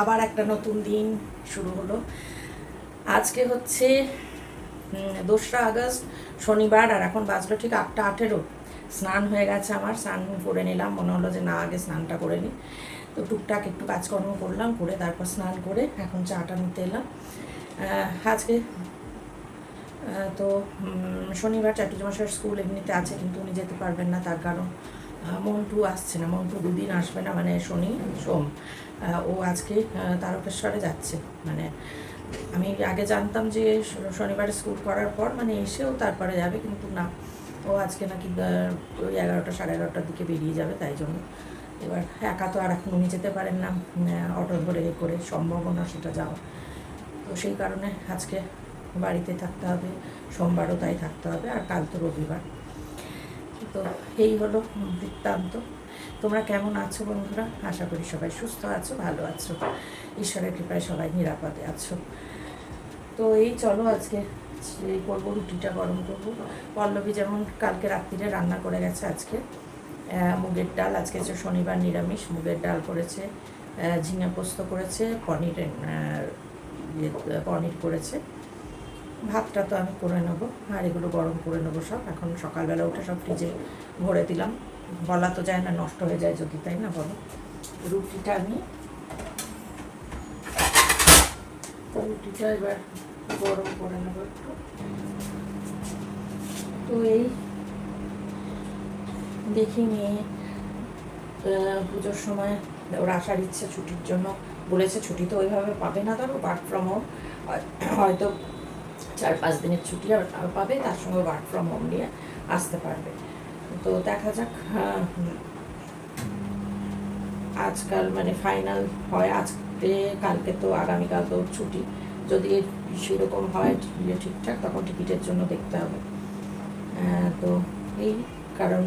আবার একটা নতুন দিন শুরু হলো। আজকে হচ্ছে দোসরা আগস্ট, শনিবার, আর এখন বাজলো ঠিক আটটা আঠেরো। স্নান হয়ে গেছে আমার, স্নান করে নিলাম, মনে হলো যে না, আগে স্নানটা করে নিই। তো টুকটাক একটু কাজকর্ম করলাম, করে তারপর স্নান করে এখন চাটা নিতে এলাম। আজকে তো শনিবার চাটুজমাসার স্কুল এমনিতে আছে, কিন্তু উনি যেতে পারবেন না, তার কারণ মন্টু আসছে না। মন্টু দুদিন আসবে না মানে শনি, সোম। ও আজকে তারকেশ্বরে যাচ্ছে। মানে আমি আগে জানতাম যে শনিবারে স্কুল করার পর মানে এসেও তারপরে যাবে, কিন্তু না। ও আজকে নাকি ওই এগারোটা, সাড়ে এগারোটার দিকে বেরিয়ে যাবে, তাই জন্য। এবার একা তো আর এখন উনি যেতে পারেন না অটো ধরে এ করে, সম্ভব না সেটা যাওয়া। তো সেই কারণে আজকে বাড়িতে থাকতে হবে, সোমবারও তাই থাকতে হবে, আর কাল তো রবিবার। তো এই হলো বৃত্তান্ত। তোমরা কেমন আছো বন্ধুরা? আশা করি সবাই সুস্থ আছো ভালো আছো। ঈশ্বরের কৃপায় সবাই নিরাপদে আছো। তো এই চলো আজকে এই করব রুটিটা গরম করব। পল্লবী যেমন কালকে রাত্রিরে রান্না করে গেছে আজকে। মুগের ডাল আজকে হচ্ছে শনিবার নিরামিষ। মুগের ডাল করেছে ঝিঙে পোস্ত করেছে পনির ইয়ে, পনির করেছে। ভাতটা তো আমি করে নেব আর এগুলো গরম করে নেব সব। এখন সকালবেলা উঠে সব ফ্রিজে ভরে দিলাম। বলা তো যায় না নষ্ট হয়ে যায় যদি তাই না বলো? রুটিটা আমি রুটিটা এবার গরম করে নেব তো এই দেখি আহ, পুজোর সময় ওর আসার ইচ্ছে ছুটির জন্য বলেছে ছুটি তো ওইভাবে পাবে না ধরো ওয়ার্ক ফ্রম হোম হয়তো চার পাঁচ দিনের ছুটি আর পাবে তার সঙ্গে ওয়ার্ক ফ্রম হোম নিয়ে আসতে পারবে। তো দেখা যাক আহ, আজকাল মানে ফাইনাল হয় আজকে কালকে তো আগামীকাল তো ছুটি। যদি সেরকম হয় ইয়ে ঠিকঠাক তখন টিকিটের জন্য দেখতে হবে। তো এই কারণ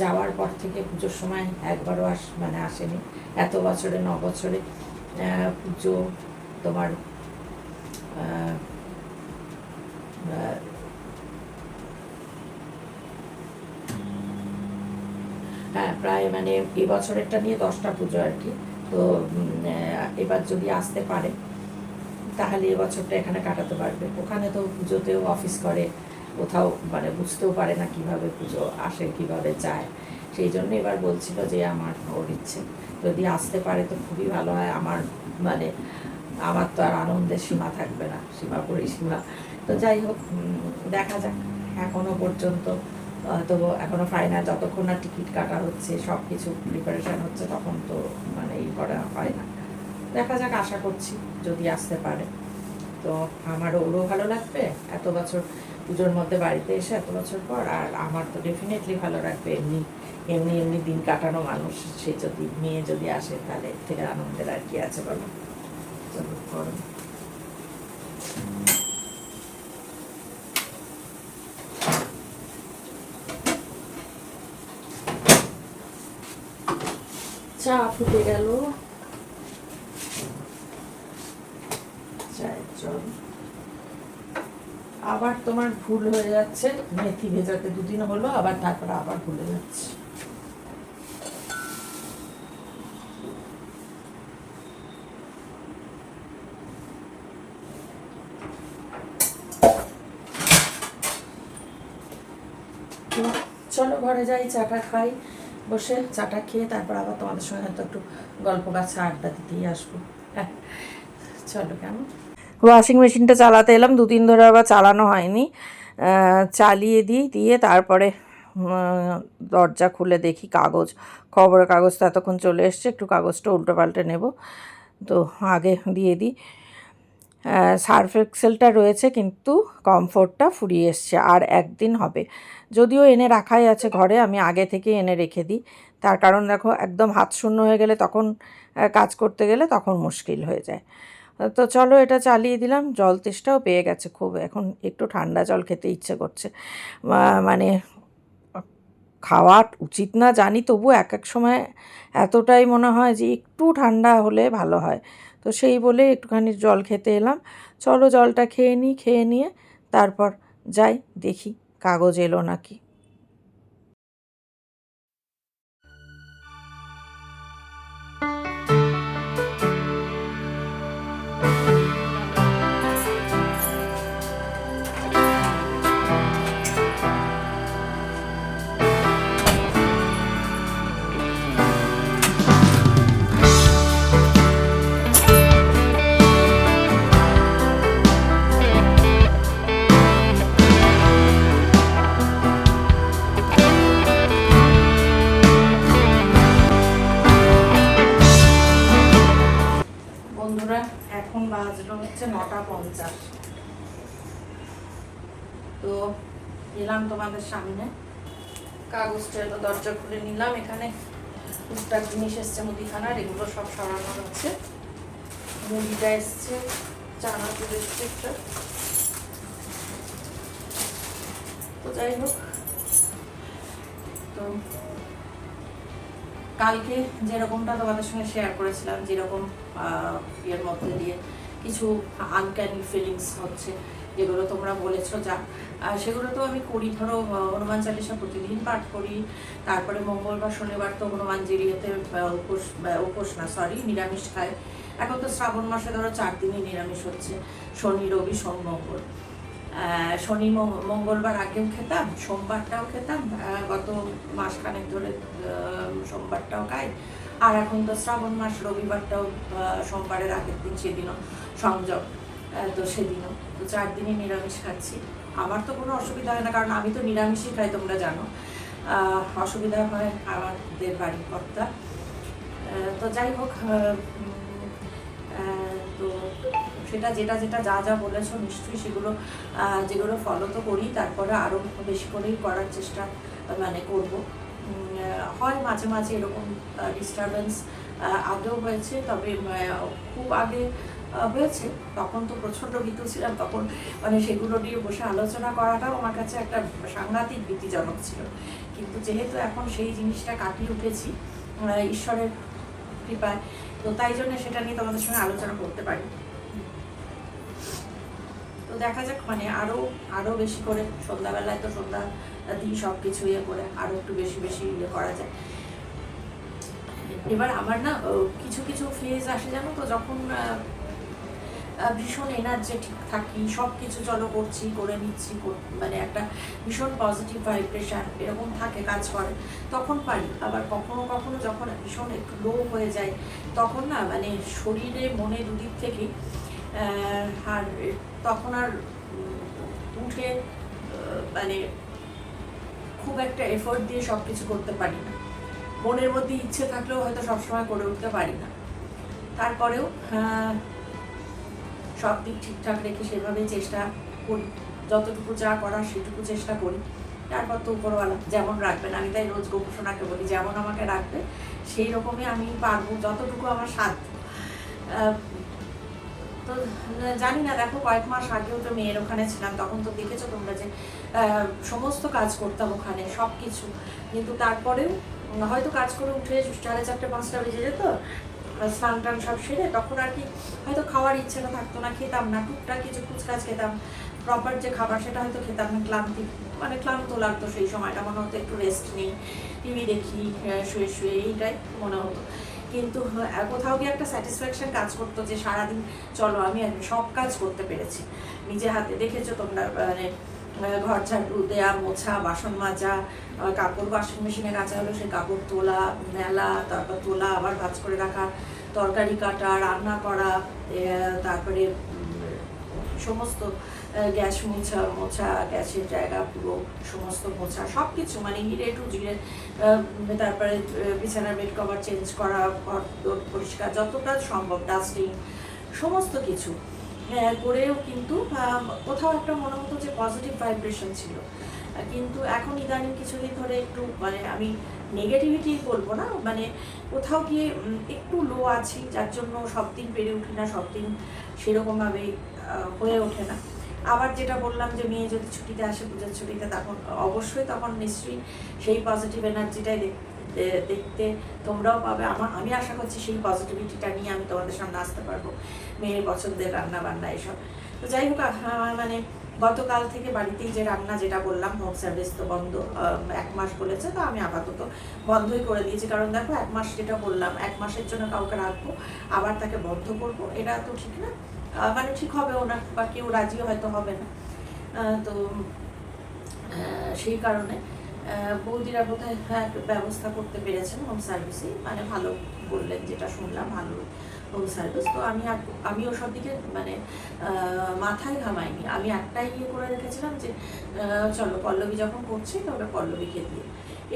যাওয়ার পর থেকে পুজোর সময় একবারও আস মানে আসেনি। এত বছরে ন বছরে পুজো তোমার প্রায় মানে এই বছরেরটা নিয়ে দশটা পুজো আর কি। তো এবার যদি আসতে পারে, তাহলে এবছরটা এখানে কাটাতে পারবে। ওখানে তো পুজোতেও অফিস করে, কোথাও মানে বুঝতেও পারে না কীভাবে পুজো আসে, কীভাবে যায়। সেই জন্য এবার বলছিল যে আমার ওর ইচ্ছে। যদি আসতে পারে তো খুবই ভালো হয়, আমার মানে আমার তো আর আনন্দের সীমা থাকবে না সীমা পরিসীমা তো যাই হোক দেখা যাক, এখনও পর্যন্ত তো এখনও ফাইনাল যতক্ষণ না টিকিট কাটা হচ্ছে সব কিছু প্রিপারেশন হচ্ছে, তখন তো মানে ই করা হয় না। দেখা যাক, আশা করছি যদি আসতে পারে। তো আমার ওরও ভালো লাগবে, এত বছর পুজোর মধ্যে বাড়িতে এসে এত বছর পর, আর আমার তো ডেফিনেটলি ভালো লাগবে। এমনি এমনি এমনি দিন কাটানো মানুষ, সে যদি, মেয়ে যদি আসে, তাহলে থেকে আনন্দের আর কি আছে বলো? চলো চা ফুটে গেল। আবার তোমার ভুল হয়ে যাচ্ছে, মেথি ভেজাতে দুদিন হলো, আবার তারপরে আবার ভুলে যাচ্ছে। চলো ঘরে যাই, চাটা খাই। বসে চাটা খেয়ে তারপর আবার তোমাদের সঙ্গে হয়তো একটু গল্প গাছা আড্ডা দিতেই আসব। চলো কেমন? ওয়াশিং মেশিনটা চালাতে এলাম, দুদিন ধরে আবার চালানো হয়নি। চালিয়ে দিই, দিয়ে তারপরে দরজা খুলে দেখি কাগজ, খবরের কাগজ তো এতক্ষণ চলে এসছে, একটু কাগজটা উল্টো পাল্টে নেব। তো আগে দিয়ে দিই। সার্ফ এক্সেলটা রয়েছে, কিন্তু কমফোর্টটা ফুরিয়ে এসছে, আর একদিন হবে। যদিও এনে রাখাই আছে ঘরে, আমি আগে থেকে এনে রেখে দিই। তার কারণ দেখো, একদম হাত শূন্য হয়ে গেলে তখন কাজ করতে গেলে তখন মুশকিল হয়ে যায়। তো চলো এটা চালিয়ে দিলাম, জল তেষ্টাও পেয়ে গেছে খুব। এখন একটু ঠান্ডা জল খেতে ইচ্ছে করছে। মানে খাওয়া উচিত না জানি তবু এক এক সময় এতটাই মনে হয় যে একটু ঠান্ডা হলে ভালো হয়। তো সেই বলে একটুখানি জল খেতে এলাম। চলো জলটা খেয়ে নিই, খেয়ে নিয়ে তারপর যাই, দেখি কাগজ এলো নাকি। পঞ্চাশ। তো এলাম তোমাদের সামনে। কাগজটা তো দরজা খুলে নিলাম এখানে। টুকটাক জিনিস এসছে মুদিখানার এগুলো সব সরানো হচ্ছে। মুড়িটা এসছে চানাচুর এসছে একটা। তো যাই হোক। তো কালকে যেরকমটা তোমাদের সঙ্গে শেয়ার করেছিলাম, যেরকম ইয়ের মধ্যে দিয়ে কিছু আনক্যানি ফিলিংস হচ্ছে, যেগুলো তোমরা বলেছ, যা সেগুলো তো আমি করি, ধরো হনুমান চালিশা প্রতিদিন পাঠ করি, তারপরে মঙ্গলবার, শনিবার তো হনুমান জিরিয়াতে উপোস উপোস না সরি নিরামিষ খায় এখন তো শ্রাবণ মাসে ধরো চার দিনই নিরামিষ হচ্ছে, শনি, রবি, সোম, মঙ্গল। শনি মঙ্গ- মঙ্গলবার আগেও খেতাম, সোমবারটাও খেতাম গত মাসখানেক ধরে সোমবারটাও খাই। আর এখন তো শ্রাবণ মাস, রবিবারটাও সোমবারের আগের দিন, সেদিনও। সংযম। তো সেদিনও। তো চার দিনই নিরামিষ খাচ্ছি। আমার তো কোনো অসুবিধা হয় না, কারণ আমি তো নিরামিষই খাই, তোমরা জানো। অসুবিধা হয় আমাদের বাড়ির কর্তা। তো যাই হোক তো সেটা যেটা যেটা যা যা বলেছ, নিশ্চয়ই সেগুলো যেগুলো ফলো তো করি, তারপরে আরও বেশি করেই করার চেষ্টা মানে করব। হয় মাঝে মাঝে এরকম ডিস্টারবেন্স আগেও হয়েছে, তবে খুব আগে হয়েছে, তখন তো প্রচণ্ড ভীতু ছিলাম, তখন মানে সেগুলো নিয়ে বসে আলোচনা করাটাও আমার কাছে একটা সাংঘাতিক ভীতিজনক ছিল। কিন্তু যেহেতু এখন সেই জিনিসটা কাটিয়ে উঠেছি ঈশ্বরের কৃপায়, তো তাই জন্য সেটা নিয়ে তোমাদের সঙ্গে আলোচনা করতে পারি। তো দেখা যাক মানে আরও আরও বেশি করে সন্ধ্যাবেলায় তো সন্ধ্যা দিই সব কিছু ইয়ে করে আরও একটু বেশি বেশি ইয়ে করা যায়। এবার আমার না কিছু কিছু ফেজ আসে জানো তো, যখন ভীষণ এনার্জেটিক থাকি সব কিছু চলো করছি, করে নিচ্ছি মানে একটা ভীষণ পজিটিভ ভাইব্রেশান এরকম থাকে কাজ করে, তখন পারি। আবার কখনো কখনো যখন ভীষণ একটু লো হয়ে যায় তখন না মানে শরীরে, মনে দুদিক থেকে আর তখন আর উঠে মানে খুব একটা এফোর্ট দিয়ে সব কিছু করতে পারি না। মনের মধ্যে ইচ্ছে থাকলেও হয়তো সবসময় করে উঠতে পারি না। তারপরেও সব দিক ঠিকঠাক রেখে সেভাবেই চেষ্টা করি। যতটুকু যা করার সেটুকু চেষ্টা করি। তারপর তো উপরওয়ালা, যেমন রাখবেন, আমি তাই রোজ গোপসোনাকে বলি, যেমন আমাকে রাখবে, সেই রকমই আমি পারব, যতটুকু আমার সাধ্য। তো জানি না, দেখো, কয়েক মাস আগেও তো মেয়ের ওখানে ছিলাম, তখন তো দেখেছ তোমরা যে সমস্ত কাজ করতাম ওখানে সব কিছু কিন্তু তারপরেও, হয়তো কাজ করে উঠে সাড়ে চারটে, পাঁচটা বেজে যেত স্নান টান সব সেরে তখন আর কি হয়তো খাওয়ার ইচ্ছেটা থাকতো না, খেতাম না। টুকটাক কিছু কুচকাচ খেতাম। প্রপার যে খাবার সেটা হয়তো খেতাম না, ক্লান্তি মানে ক্লান্ত লাগতো সেই সময়টা। মনে হতো একটু রেস্ট নিই, টিভি দেখি শুয়ে শুয়ে, এইটাই মনে হতো। কিন্তু কোথাও গিয়ে একটা স্যাটিসফ্যাকশন কাজ করতো যে সারাদিন চলো, আমি সব কাজ করতে পেরেছি। নিজে হাতে দেখেছ তোমরা মানে ঘর ঝাড়ু, দেয়া, মোছা, বাসন মাজা কাপড় ওয়াশিং মেশিনে কাচা হলো সেই কাপড় তোলা, মেলা, তারপর তোলা, আবার ভাজ করে রাখা তরকারি কাটা রান্না করা তারপরে সমস্ত গ্যাস মোছা মোছা গ্যাসের জায়গা পুরো সমস্ত মোছা সব কিছু মানে হিরে টু জিরে তারপরে বিছানার বেড কভার চেঞ্জ করা ঘর পরিষ্কার যতটা সম্ভব ডাস্টিং সমস্ত কিছু। আহ, করেও কিন্তু কোথাও একটা মনে হতো যে পজিটিভ ভাইব্রেশন ছিল। কিন্তু এখন ইদানিং কিছুদিন ধরে একটু মানে আমি নেগেটিভিটি বলব না মানে কোথাও গিয়ে একটু লো আছি, যার জন্য সব দিন পেরে উঠি না সব দিন সেরকমভাবে হয়ে ওঠে না। আবার যেটা বললাম যে মেয়ে যদি ছুটিতে আসে, পুজোর ছুটিতে, তখন অবশ্যই তখন নিশ্চয়ই সেই পজিটিভ এনার্জিটাই দেখতে তোমরাও পাবে। আমার, আমি আশা করছি সেই পজিটিভিটিটা নিয়ে আমি তোমাদের সামনে আসতে পারব, মেয়ের পছন্দের রান্না বান্না এসব। তো যাই হোক মানে গতকাল থেকে বাড়িতেই যে রান্না যেটা বললাম হোম সার্ভিস তো বন্ধ এক মাস বলেছে তো আমি আপাতত বন্ধই করে দিয়েছি। কারণ দেখো এক মাস যেটা বললাম এক মাসের জন্য কাউকে রাখব আবার তাকে বন্ধ করব এটা তো ঠিক না। মানে ঠিক হবেও না বা কেউ রাজিও হয়তো হবে না। তো সেই কারণে বৌদিরা বোধহয় হ্যাঁ, ব্যবস্থা করতে পেরেছেন হোম সার্ভিসে মানে ভালো। বললেন, যেটা শুনলাম, ভালো হোম সার্ভিস তো আমি আমি ওসব দিকে মানে মাথায় ঘামাইনি। আমি একটাই ইয়ে করে রেখেছিলাম যে চলো পল্লবী যখন করছি তবে পল্লবীকে দিয়ে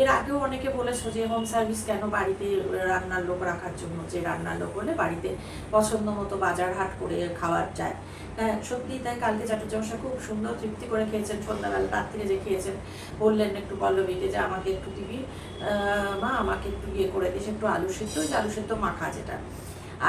এর আগেও অনেকে বলেছ যে হোম সার্ভিস কেন বাড়িতে রান্নার লোক রাখার জন্য? যে রান্নার লোক হলে বাড়িতে পছন্দ মতো বাজার হাট করে খাওয়ার যায়। হ্যাঁ সত্যি তাই কালকে চাটুচমশা খুব সুন্দর তৃপ্তি করে খেয়েছেন। সন্ধ্যাবেলা রাত থেকে যে খেয়েছেন, বললেন একটু পল্লবীতে যে আমাকে একটু দিবি? মা আমাকে একটু ইয়ে করে দিস, একটু আলু সিদ্ধ আলু সিদ্ধ মাখা যেটা।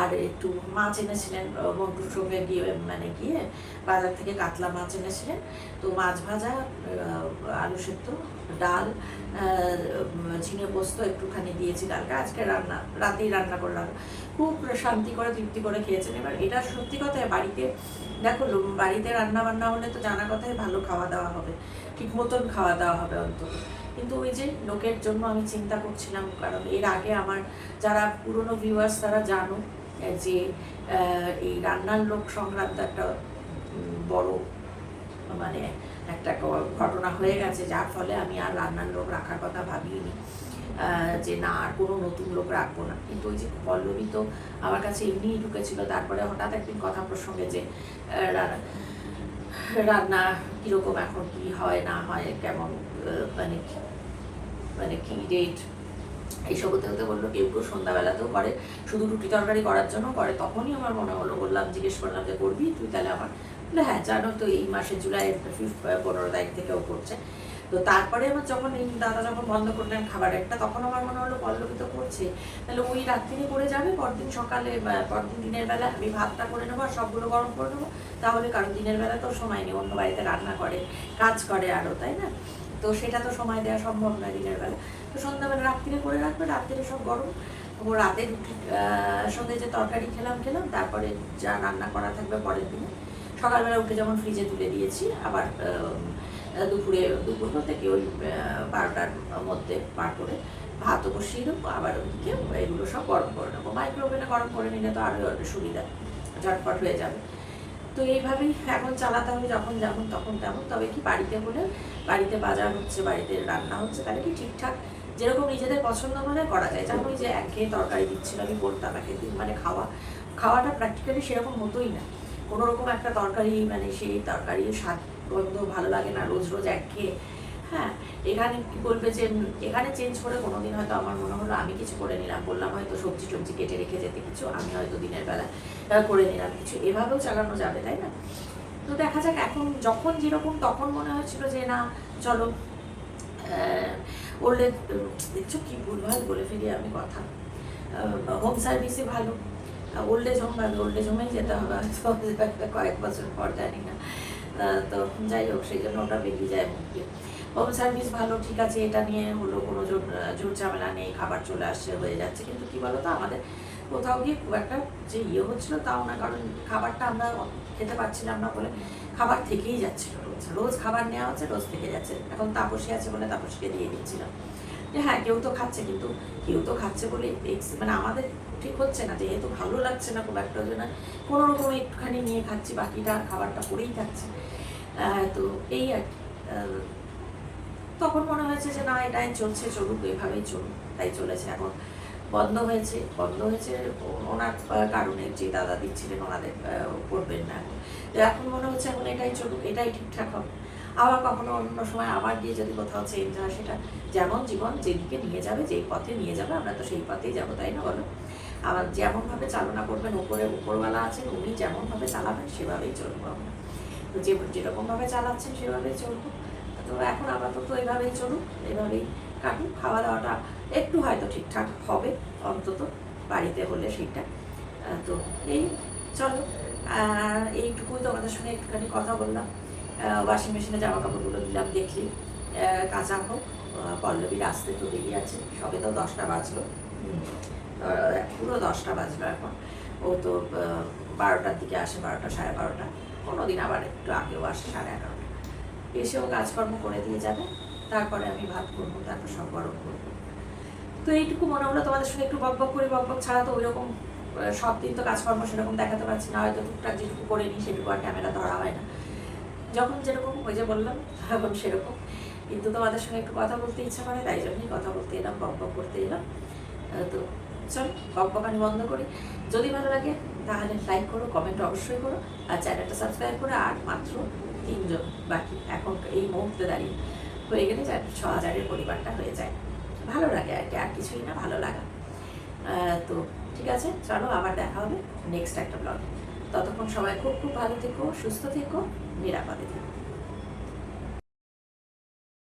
আর একটু মাছ এনেছিলেন মন্টুর সঙ্গে গিয়ে মানে গিয়ে বাজার থেকে কাতলা মাছ এনেছিলেন। তো মাছ ভাজা আলু সেদ্ধ ডাল ঝিঙে পোস্ত একটুখানি দিয়েছি ডালটা আজকে রান্না, রাতেই রান্না করলাম। খুব শান্তি করে, তৃপ্তি করে খেয়েছেন। এবার এটা সত্যি কথা, বাড়িতে দেখো বাড়িতে রান্না বান্না হলে তো জানা কথাই, ভালো খাওয়া দাওয়া হবে। ঠিক মতন খাওয়া দাওয়া হবে অন্তত। কিন্তু ওই যে লোকের জন্য আমি চিন্তা করছিলাম, কারণ এর আগে আমার যারা পুরনো ভিউয়ার্স তারা জানো যে এই রান্নার লোক সংক্রান্ত একটা বড় মানে একটা ঘটনা হয়ে গেছে, যার ফলে আমি আর রান্নার লোক রাখার কথা ভাবিনি। যে না, আর কোনো নতুন লোক রাখব না। কিন্তু ওই যে পল্লবী তো আমার কাছে এমনিই ঢুকেছিল, তারপরে হঠাৎ একদিন কথা প্রসঙ্গে যে রান্না কীরকম এখন, কি হয়, না হয়, কেমন মানে মানে কি রেট এইসব হতে হতে বলল, কেউ কেউ সন্ধ্যাবেলাতেও করে। শুধু রুটি তরকারি করার জন্য করে। তখনই আমার মনে হলো, বললাম, জিজ্ঞেস করলাম যে, করবি তুই তাহলে আমার হ্যাঁ জানো তো এই মাসে জুলাই ফিফথ পনেরো তারিখ থেকেও করছে। তো তারপরে আমার যখন এই দাদা যখন বন্ধ করলেন খাবার একটা তখন আমার মনে হলো পল্লবী তো করছে। তাহলে ওই রাত্রিরে করে যাবে পরদিন সকালে পরদিন দিনের বেলা আমি ভাতটা করে নেব আর সবগুলো গরম করে নেব। তাহলে কারণ দিনের বেলা তো সময় নেই অন্য বাড়িতে রান্না করে কাজ করে আরও তাই না? তো সেটা তো সময় দেওয়া সম্ভব নয় দিনের বেলা। তো সন্ধ্যাবেলা রাত্রিরে করে রাখবে রাত্রিরে সব গরম। ও রাতে আহ, যে তরকারি খেলাম খেলাম তারপরে যা রান্না করা থাকবে পরের দিনে। সকালবেলা উঠে যেমন ফ্রিজে তুলে দিয়েছি, আবার দুপুরে, দুপুর থেকে ওই বারোটার মধ্যে পার করে ভাতও বসিয়ে দেবো, আবার ওদিকে এগুলো সব গরম করে নেব। মাইক্রোওভেনে গরম করে নিলে তো আরও সুবিধা, ঝটপট হয়ে যাবে। তো এইভাবেই এখন চালাতে হবে, যখন যেমন তখন তেমন। তবে কি বাড়িতে হলে, বাড়িতে বাজার হচ্ছে, বাড়িতে রান্না হচ্ছে, তাহলে কি ঠিকঠাক যেরকম নিজেদের পছন্দ মনে করা যায়। যেমন ওই যে একঘেয়ে তরকারি দিচ্ছিল, আমি বলতাম এক একদিন মানে খাওয়া, খাওয়াটা প্র্যাকটিক্যালি সেরকম হতোই না। কোনো রকম একটা তরকারি মানে সেই তরকারির স্বাদ গন্ধ ভালো লাগে না, রোজ রোজ এক খেয়ে। হ্যাঁ এখানে কি বলবে যে, এখানে চেঞ্জ করে কোনোদিন হয়তো আমার মনে হলো আমি কিছু করে নিলাম, বললাম হয়তো সবজি টবজি কেটে রেখে যেতে কিছু, আমি হয়তো দিনের বেলা করে নিলাম কিছু। এভাবেও চালানো যাবে, তাই না? তো দেখা যাক, এখন যখন যেরকম তখন মনে হচ্ছিল যে, না, চলো এজ দেখছ কি ভুলভাল বলে ফেলি আমি কথা। হোম সার্ভিসই ভালো। ওল্ড এজ হোম ভালো ওল্ড এজ হোমেই যেতে হবে কয়েক বছর পর, জানি না। তো যাই হোক, সেই জন্য ওটা বেরিয়ে যায় মুখ হোম সার্ভিস ভালো, ঠিক আছে, এটা নিয়ে হলো কোনো জোর জোর ঝামেলা নেই, খাবার চলে আসছে, হয়ে যাচ্ছে। কিন্তু কি বলো তো আমাদের কোথাও গিয়ে খুব একটা যে ইয়ে হচ্ছিল তাও না, কারণ খাবারটা আমরা খেতে পারছিলাম না বলে খাবার থেকেই যাচ্ছিল রোজ। রোজ খাবার নেওয়া হচ্ছে, রোজ থেকে যাচ্ছে। এখন তাপসী আছে বলে তাপসীকে দিয়ে দিচ্ছিলাম। যে হ্যাঁ কেউ তো খাচ্ছে কিন্তু, কেউ তো খাচ্ছে বলে মানে আমাদের ঠিক হচ্ছে না, যেহেতু ভালো লাগছে না খুব একটা জন্য কোনো রকম একটুখানি নিয়ে খাচ্ছি, বাকিটা খাবারটা পরেই খাচ্ছি। তো এই আর কি। তখন মনে হয়েছে যে না, এটাই চলছে, চলুক, এভাবেই চলুক, তাই চলেছে। এখন বন্ধ হয়েছে বন্ধ হয়েছে ওনার কারণে যে দাদা দিচ্ছিলেন, ওনাদের করবেন না এখন মনে হচ্ছে এখন এটাই চলুক, এটাই ঠিকঠাক হবে। আবার কখনো অন্য সময় আবার গিয়ে যদি কোথাও চেঞ্জ হয়, সেটা যেমন জীবন যেদিকে নিয়ে যাবে, যেই পথে নিয়ে যাবে, আমরা তো সেই পথেই যাব, তাই না বলো? আবার যেমনভাবে চালনা করবেন, উপরে উপরওয়ালা আছেন, উনি যেমনভাবে চালাবেন, সেভাবেই চলবো আমরা। তো যে যেরকমভাবে চালাচ্ছেন, সেভাবেই চলবো। তো এখন আপাতত এইভাবেই চলুক, এইভাবেই কাটুক। খাওয়া দাওয়াটা একটু হয়তো ঠিকঠাক হবে, অন্তত বাড়িতে হলে সেইটা। তো এই, চলো। এইটুকুই তোমাদের সঙ্গে একটুখানি কথা বললাম। ওয়াশিং মেশিনে জামা কাপড়গুলো দিলাম দেখলি কাঁচা হোক। পল্লবীর আসতে তো দেরি আছে, সবে তো দশটা বাজলো। পুরো দশটা বাজলো এখন। ও তো বারোটার দিকে আসে, বারোটা, সাড়ে বারোটা। কোনো দিন আবার একটু আগেও আসে, সাড়ে এগারোটা। এসেও কাজকর্ম করে দিয়ে যাবে, তারপরে আমি ভাত করব, তারপর সব গরম করব। তো এইটুকু মনে হলো তোমাদের সঙ্গে একটু বক বক করে, বক বক ছাড়া তো ওইরকম সব দিন তো কাজকর্ম সেরকম দেখাতে পারছি না, হয়তো টুকটাক যেটুকু করে নিই সেটুকু আর ক্যামেরা ধরা হয় না। যখন যেরকম, ওই যে বললাম এখন সেরকম। কিন্তু তোমাদের সঙ্গে একটু কথা বলতে ইচ্ছা করে, তাই জন্যই কথা বলতে এলাম, বক বক করতে এলাম। তো চল, বক বকানি বন্ধ করি। যদি ভালো লাগে, তাহলে লাইক করো কমেন্ট অবশ্যই করো, আর চ্যানেলটা সাবস্ক্রাইব করে, আর মাত্র তিনজন বাকি এখন এই মুহূর্তে দাঁড়িয়ে হয়ে গেলে চার ছ হাজারের পরিবারটা হয়ে যায়। ভালো লাগে আর কি, আর কিছুই না, ভালো লাগা। তো ঠিক আছে, চলো, আবার দেখা হবে নেক্সট একটা ব্লগে ততক্ষণ সবাই খুব খুব ভালো থেকো সুস্থ থেকো নিরাপদে থেকো।